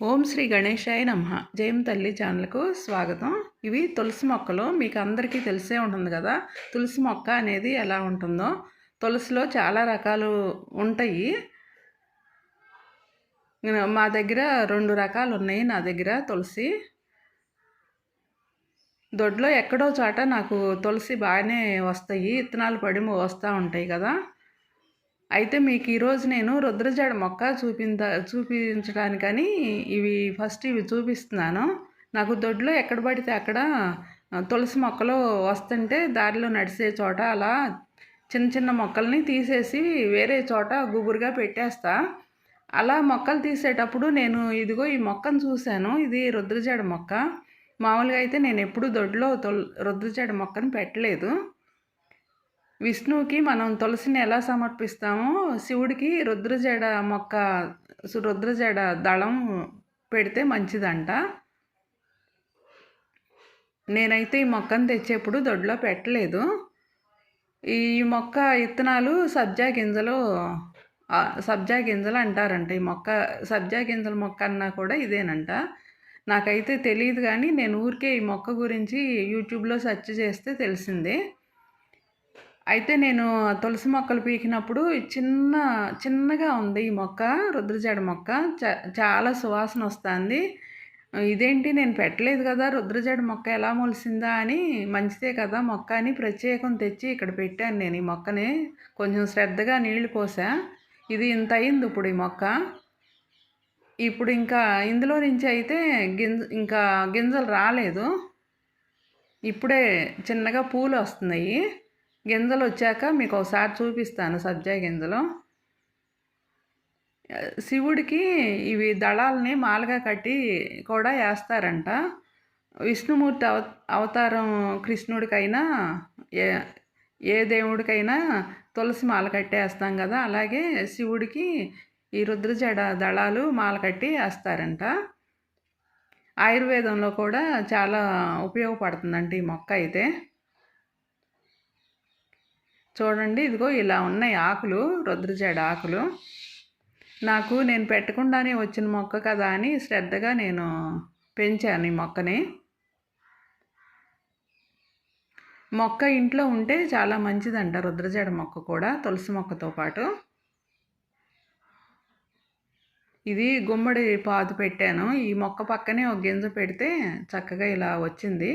ఓం శ్రీ గణేశాయ నమ. జయం తల్లి ఛానల్కు స్వాగతం. ఇవి తులసి మొక్కలు. మీకు అందరికీ తెలిసే ఉంటుంది కదా తులసి మొక్క అనేది ఎలా ఉంటుందో. తులసిలో చాలా రకాలు ఉంటాయి. మా దగ్గర రెండు రకాలు ఉన్నాయి. నా దగ్గర తులసి. దొడ్లో ఎక్కడో చోట నాకు తులసి బాగానే వస్తాయి. ఇత్తనాలు పడి వస్తూ ఉంటాయి కదా. అయితే మీకు ఈరోజు నేను రుద్రజాడ మొక్క చూపించ చూపించడానికని ఇవి ఫస్ట్ ఇవి చూపిస్తున్నాను. నాకు దొడ్లో ఎక్కడ పడితే అక్కడ తులసి మొక్కలు వస్తుంటే దారిలో నడిచే చోట అలా చిన్న చిన్న మొక్కల్ని తీసేసి వేరే చోట గుబురుగా పెట్టేస్తా. అలా మొక్కలు తీసేటప్పుడు నేను ఇదిగో ఈ మొక్కను చూశాను. ఇది రుద్రజాడ మొక్క. మామూలుగా అయితే నేను ఎప్పుడూ దొడ్లో తొల్ రుద్రజాడ మొక్కను పెట్టలేదు. విష్ణువుకి మనం తులసిని ఎలా సమర్పిస్తామో శివుడికి రుద్రజడ మొక్క రుద్రజడ దళం పెడితే మంచిదంట. నేనైతే ఈ మొక్కను తెచ్చేప్పుడు దొడ్లో పెట్టలేదు. ఈ మొక్క ఇత్తనాలు సబ్జా గింజలు సబ్జా గింజలు అంటారంట. ఈ మొక్క సబ్జా గింజల మొక్క అన్నా కూడా ఇదేనంట. నాకైతే తెలియదు కానీ నేను ఊరికే ఈ మొక్క గురించి యూట్యూబ్లో సెర్చ్ చేస్తే తెలిసిందే. అయితే నేను తులసి మొక్కలు పీకినప్పుడు చిన్న చిన్నగా ఉంది ఈ మొక్క రుద్రజడ మొక్క. చాలా సువాసన వస్తుంది. ఇదేంటి నేను పెట్టలేదు కదా రుద్రజడ మొక్క ఎలా మొలిసిందా అని మంచిదే కదా మొక్క అని ప్రత్యేకం తెచ్చి ఇక్కడ పెట్టాను నేను ఈ మొక్కని. కొంచెం శ్రద్ధగా నీళ్ళు పోసా. ఇది ఇంత అయింది ఇప్పుడు ఈ మొక్క. ఇప్పుడు ఇంకా ఇందులో నుంచి అయితే గింజ ఇంకా గింజలు రాలేదు. ఇప్పుడే చిన్నగా పూలు వస్తున్నాయి. గింజలు వచ్చాక మీకు ఒకసారి చూపిస్తాను సబ్జా గింజలు. శివుడికి ఇవి దళాలని మాలగా కట్టి కూడా వేస్తారంట. విష్ణుమూర్తి అవ అవతారం కృష్ణుడికైనా ఏ ఏ దేవుడికైనా తులసి మాల కట్టేస్తాం కదా అలాగే శివుడికి ఈ రుద్రజడ దళాలు మాల కట్టి వేస్తారంట. ఆయుర్వేదంలో కూడా చాలా ఉపయోగపడుతుందంట ఈ మొక్క అయితే. చూడండి ఇదిగో ఇలా ఉన్నాయి ఆకులు రుద్రజడ ఆకులు. నాకు నేను పెట్టకుండానే వచ్చిన మొక్క కదా అని శ్రద్ధగా నేను పెంచాను ఈ మొక్కని. మొక్క ఇంట్లో ఉంటే చాలా మంచిదంట రుద్రజడ మొక్క కూడా తులసి మొక్కతో పాటు. ఇది గుమ్మడి పాదు పెట్టాను. ఈ మొక్క పక్కనే ఒక గింజ పెడితే చక్కగా ఇలా వచ్చింది.